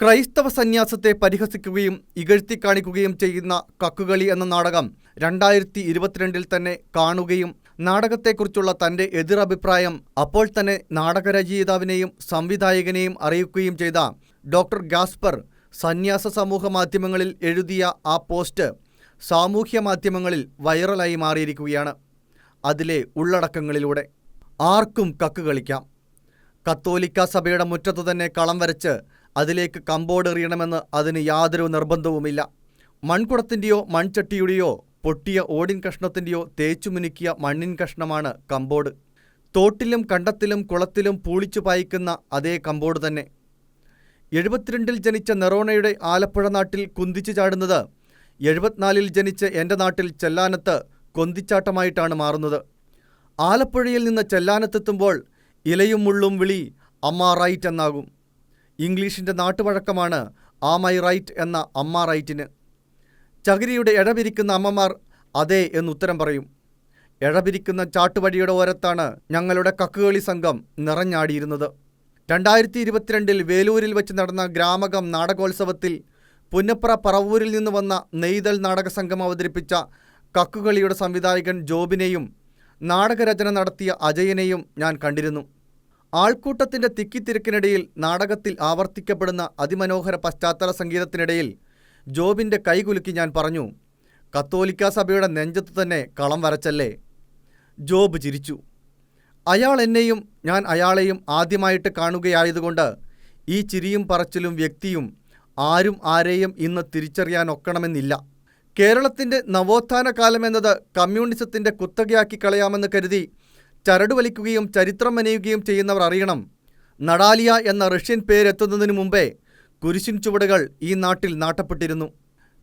ക്രൈസ്തവ സന്യാസത്തെ പരിഹസിക്കുകയും ഇകഴ്ത്തി കാണിക്കുകയും ചെയ്യുന്ന കക്കുകളി എന്ന നാടകം രണ്ടായിരത്തി ഇരുപത്തിരണ്ടിൽ തന്നെ കാണുകയും നാടകത്തെക്കുറിച്ചുള്ള തന്റെ എതിരഭിപ്രായം അപ്പോൾ തന്നെ നാടകരചയിതാവിനെയും സംവിധായകനെയും അറിയിക്കുകയും ചെയ്ത ഡോക്ടർ ഗാസ്പർ സന്യാസ സമൂഹ മാധ്യമങ്ങളിൽ എഴുതിയ ആ പോസ്റ്റ് സാമൂഹ്യ മാധ്യമങ്ങളിൽ വൈറലായി മാറിയിരിക്കുകയാണ്. അതിലെ ഉള്ളടക്കങ്ങളിലൂടെ ആർക്കും കക്ക് കളിക്കാം. കത്തോലിക്ക സഭയുടെ മുറ്റത്തു തന്നെ കളം വരച്ച് അതിലേക്ക് കമ്പോടെറിയണമെന്ന് അതിന് യാതൊരു നിർബന്ധവുമില്ല. മൺകുടത്തിന്റെയോ മൺചട്ടിയുടെയോ പൊട്ടിയ ഓടിൻ കഷ്ണത്തിന്റെയോ തേച്ചുമിനുക്കിയ മണ്ണിൻ കഷ്ണമാണ് കമ്പോർഡ്. തോട്ടിലും കണ്ടത്തിലും കുളത്തിലും പൂളിച്ചു പായിക്കുന്ന അതേ കമ്പോട് തന്നെ. എഴുപത്തിരണ്ടിൽ ജനിച്ച നെറോണയുടെ ആലപ്പുഴ നാട്ടിൽ കുന്തിച്ചു ചാടുന്നത് എഴുപത്തിനാലിൽ ജനിച്ച എന്റെ നാട്ടിൽ ചെല്ലാനത്ത് കൊന്തിച്ചാട്ടമായിട്ടാണ് മാറുന്നത്. ആലപ്പുഴയിൽ നിന്ന് ചെല്ലാനത്തെത്തുമ്പോൾ ഇലയും മുള്ളും വിളി അമ്മ റൈറ്റ് എന്നാകും ഇംഗ്ലീഷിന്റെ നാട്ടുവഴക്കമാണ് ആ റൈറ്റ് എന്ന അമ്മ റൈറ്റിന്. ചകിരിയുടെ ഇഴപിരിക്കുന്ന അമ്മമാർ അതെ എന്നുത്തരം പറയും. ഇഴപിരിക്കുന്ന ചാട്ടുവഴിയുടെ ഓരത്താണ് ഞങ്ങളുടെ കക്കുകളി സംഘം നിറഞ്ഞാടിയിരുന്നത്. രണ്ടായിരത്തി ഇരുപത്തിരണ്ടിൽ വേലൂരിൽ വെച്ച് നടന്ന ഗ്രാമകം നാടകോത്സവത്തിൽ പുന്നപ്ര പറവൂരിൽ നിന്ന് വന്ന നെയ്തൽ നാടക സംഘം അവതരിപ്പിച്ച കക്കുകളിയുടെ സംവിധായകൻ ജോബിനെയും നാടകരചന നടത്തിയ അജയനെയും ഞാൻ കണ്ടിരുന്നു. ആൾക്കൂട്ടത്തിന്റെ തിക്കിത്തിരക്കിനിടയിൽ നാടകത്തിൽ ആവർത്തിക്കപ്പെടുന്ന അതിമനോഹര പശ്ചാത്തല സംഗീതത്തിനിടയിൽ ജോബിന്റെ കൈകുലുക്കി ഞാൻ പറഞ്ഞു കത്തോലിക്കാ സഭയുടെ നെഞ്ചത്ത് തന്നെ കളം വരച്ചല്ലേ? ജോബ് ചിരിച്ചു. അയാൾ എന്നെയും ഞാൻ അയാളെയും ആദ്യമായിട്ട് കാണുകയായതുകൊണ്ട് ഈ ചിരിയും പറച്ചിലും വ്യക്തിയും ആരും ആരെയും ഇന്ന് തിരിച്ചറിയാനൊക്കണമെന്നില്ല. കേരളത്തിന്റെ നവോത്ഥാന കാലമെന്നത് കമ്മ്യൂണിസത്തിന്റെ കുത്തകയാക്കി കളയാമെന്ന് കരുതി ചരട് വലിക്കുകയും ചരിത്രം മെനയുകയും ചെയ്യുന്നവർ അറിയണം. നടാലിയ എന്ന റഷ്യൻ പേരെത്തുന്നതിനു മുമ്പേ കുരിശിൻ ചുവടുകൾ ഈ നാട്ടിൽ നാട്ടപ്പെട്ടിരുന്നു.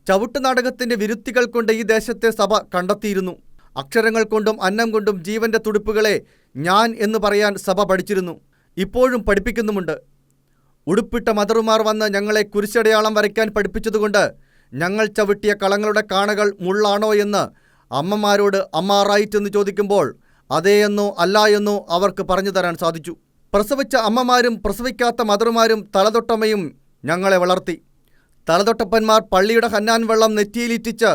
ചവിട്ട് നാടകത്തിന്റെ വിരുത്തികൾ കൊണ്ട് ഈ ദേശത്തെ സഭ കണ്ടെത്തിയിരുന്നു. അക്ഷരങ്ങൾ കൊണ്ടും അന്നം കൊണ്ടും ജീവന്റെ തുടിപ്പുകളെ ഞാൻ എന്ന് പറയാൻ സഭ പഠിച്ചിരുന്നു. ഇപ്പോഴും പഠിപ്പിക്കുന്നുമുണ്ട്. ഉടുപ്പിട്ട മദറുമാർ വന്ന് ഞങ്ങളെ കുരിശടയാളം വരയ്ക്കാൻ പഠിപ്പിച്ചതുകൊണ്ട് ഞങ്ങൾ ചവിട്ടിയ കളങ്ങളുടെ കാണകൾ മുള്ളാണോ എന്ന് അമ്മമാരോട് അമ്മ റൈറ്റ് എന്ന് ചോദിക്കുമ്പോൾ അതേ എന്നോ അല്ല എന്നോ അവർക്ക് പറഞ്ഞു തരാൻ സാധിച്ചു. പ്രസവിച്ച അമ്മമാരും പ്രസവിക്കാത്ത മദറുമാരും തലതൊട്ടമ്മയും ഞങ്ങളെ വളർത്തി. തലതൊട്ടപ്പന്മാർ പള്ളിയുടെ ഹന്നാൻ വെള്ളം നെറ്റിയിലിറ്റിച്ച്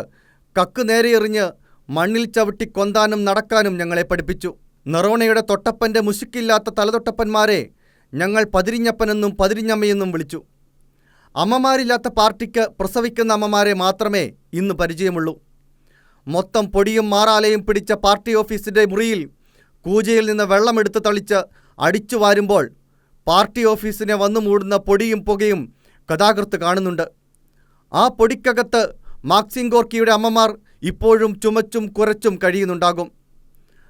കക്ക് നേരെ എറിഞ്ഞ് മണ്ണിൽ ചവിട്ടി കൊന്താനും നടക്കാനും ഞങ്ങളെ പഠിപ്പിച്ചു. നെറോണയുടെ തൊട്ടപ്പന്റെ മുശുക്കില്ലാത്ത തലതൊട്ടപ്പന്മാരെ ഞങ്ങൾ പതിരിഞ്ഞപ്പനെന്നും പതിരിഞ്ഞമ്മയെന്നും വിളിച്ചു. അമ്മമാരില്ലാത്ത പാർട്ടിക്ക് പ്രസവിക്കുന്ന അമ്മമാരെ മാത്രമേ ഇന്ന് പരിചയമുള്ളൂ. മൊത്തം പൊടിയും മാറാലയും പിടിച്ച പാർട്ടി ഓഫീസിന്റെ മുറിയിൽ കൂജയിൽ നിന്ന് വെള്ളമെടുത്ത് തളിച്ച് അടിച്ചു വാരുമ്പോൾ പാർട്ടി ഓഫീസിനെ വന്നു മൂടുന്ന പൊടിയും പുകയും കഥാകൃത്ത് കാണുന്നുണ്ട്. ആ പൊടിക്കകത്ത് മാക്സിം ഗോർക്കിയുടെ അമ്മമാർ ഇപ്പോഴും ചുമച്ചും കുറച്ചും കഴിയുന്നുണ്ടാകും.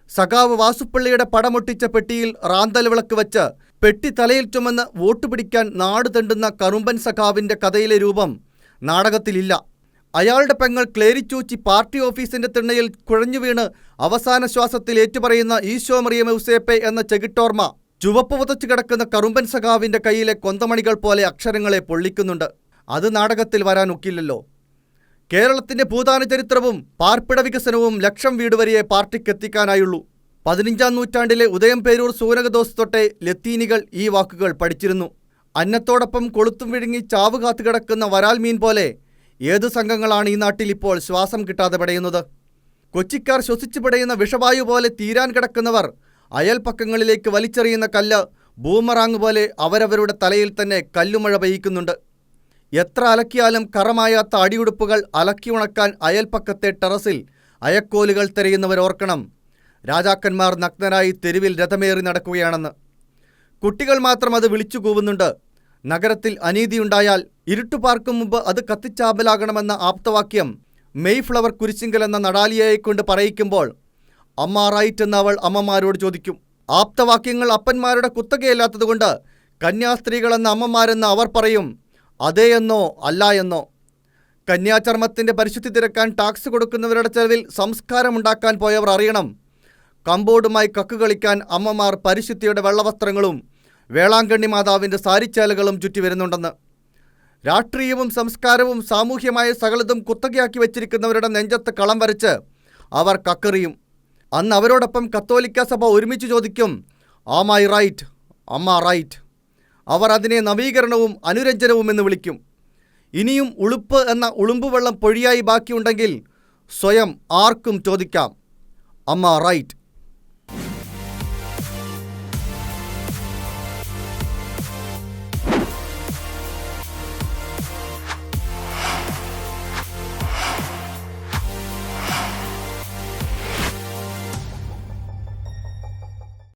സഖാവ് വാസുപ്പള്ളിയുടെ പടമൊട്ടിച്ച പെട്ടിയിൽ റാന്തൽ വിളക്ക് വച്ച് പെട്ടി തലയിൽ ചുമന്ന് വോട്ട് പിടിക്കാൻ നാട് തെണ്ടുന്ന കറുമ്പൻ സഖാവിന്റെ കഥയിലെ രൂപം നാടകത്തിലില്ല. അയാളുടെ പെങ്ങൾ ക്ലേരിച്ചൂച്ചി പാർട്ടി ഓഫീസിന്റെ തിണ്ണയിൽ കുഴഞ്ഞു വീണ് അവസാന ശ്വാസത്തിൽ ഏറ്റുപറയുന്ന ഈശോ മറിയം ഔസേപ്പെ എന്ന ചെകിട്ടോർമ ചുവപ്പ് പുതച്ചു കിടക്കുന്ന കറുമ്പൻ സഖാവിന്റെ കയ്യിലെ കൊന്തമണികൾ പോലെ അക്ഷരങ്ങളെ പൊള്ളിക്കുന്നുണ്ട്. അത് നാടകത്തിൽ വരാൻ ഒക്കില്ലല്ലോ കേരളത്തിന്റെ ഭൂതാന ചരിത്രവും പാർപ്പിട വികസനവും ലക്ഷം വീട് വരെയെ പാർട്ടിക്ക് എത്തിക്കാനായുള്ളൂ. പതിനഞ്ചാം നൂറ്റാണ്ടിലെ ഉദയം പേരൂർ സൂനകദോസ് തൊട്ടെ ലത്തീനികൾ ഈ വാക്കുകൾ പഠിച്ചിരുന്നു. അന്നത്തോടൊപ്പം കൊളുത്തും വിഴുങ്ങി ചാവ് കാത്തുകിടക്കുന്ന വരാൽ മീൻ പോലെ ഏത് സംഘങ്ങളാണ് ഈ നാട്ടിൽ ഇപ്പോൾ ശ്വാസം കിട്ടാതെ പടയുന്നത്? കൊച്ചിക്കാർ ശ്വസിച്ചു പടയുന്ന വിഷവായു പോലെ തീരാൻ കിടക്കുന്നവർ അയൽപ്പക്കങ്ങളിലേക്ക് വലിച്ചെറിയുന്ന കല്ല് ബൂമറാങ് പോലെ അവരവരുടെ തലയിൽ തന്നെ കല്ലുമഴ പെയ്യിക്കുന്നുണ്ട്. എത്ര അലക്കിയാലും കറമായാത്ത അടിയുടുപ്പുകൾ അലക്കി ഉണക്കാൻ അയൽപ്പക്കത്തെ ടെറസിൽ അയക്കോലുകൾ തെരയുന്നവർ ഓർക്കണം. രാജാക്കന്മാർ നഗ്നരായി തെരുവിൽ രഥമേറി നടക്കുകയാണെന്ന്. കുട്ടികൾ മാത്രം അത് വിളിച്ചു കൂവുന്നുണ്ട്. നഗരത്തിൽ അനീതിയുണ്ടായാൽ ഇരുട്ടുപാർക്കും മുമ്പ് അത് കത്തിച്ചാമ്പലാകണമെന്ന ആപ്തവാക്യം മെയ് ഫ്ലവർ കുരിശിങ്കൽ എന്ന നടാലിയെക്കൊണ്ട് പറയിക്കുമ്പോൾ അമ്മ റൈറ്റ് എന്ന അവൾ അമ്മമാരോട് ചോദിക്കും. ആപ്തവാക്യങ്ങൾ അപ്പന്മാരുടെ കുത്തകയല്ലാത്തതുകൊണ്ട് കന്യാസ്ത്രീകളെന്ന അമ്മമാരെന്ന് അവർ പറയും അതേയെന്നോ അല്ല എന്നോ. കന്യാചർമ്മത്തിന്റെ പരിശുദ്ധി തിരക്കാൻ ടാക്സ് കൊടുക്കുന്നവരുടെ ചെലവിൽ സംസ്കാരമുണ്ടാക്കാൻ പോയവർ അറിയണം. കമ്പോർഡുമായി കക്ക് കളിക്കാൻ അമ്മമാർ പരിശുദ്ധിയുടെ വെള്ളവസ്ത്രങ്ങളും വേളാങ്കണ്ണി മാതാവിന്റെ സാരിച്ചാലുകളും ചുറ്റി വരുന്നുണ്ടെന്ന്. രാഷ്ട്രീയവും സംസ്കാരവും സാമൂഹ്യമായ സകലതും കുത്തകയാക്കി വച്ചിരിക്കുന്നവരുടെ നെഞ്ചത്ത് കളം വരച്ച് അവർ കക്കറിയും. അന്ന് അവരോടൊപ്പം കത്തോലിക്ക സഭ ഒരുമിച്ച് ചോദിക്കും ആം റൈറ്റ് അമ്മ റൈറ്റ് അവർ അതിനെ നവീകരണവും അനുരഞ്ജനവും എന്ന് വിളിക്കും. ഇനിയും ഉളുപ്പ് എന്ന ഉളുമ്പുവെള്ളം പൊഴിയായി ബാക്കിയുണ്ടെങ്കിൽ സ്വയം ആർക്കും ചോദിക്കാം അമ്മ റൈറ്റ്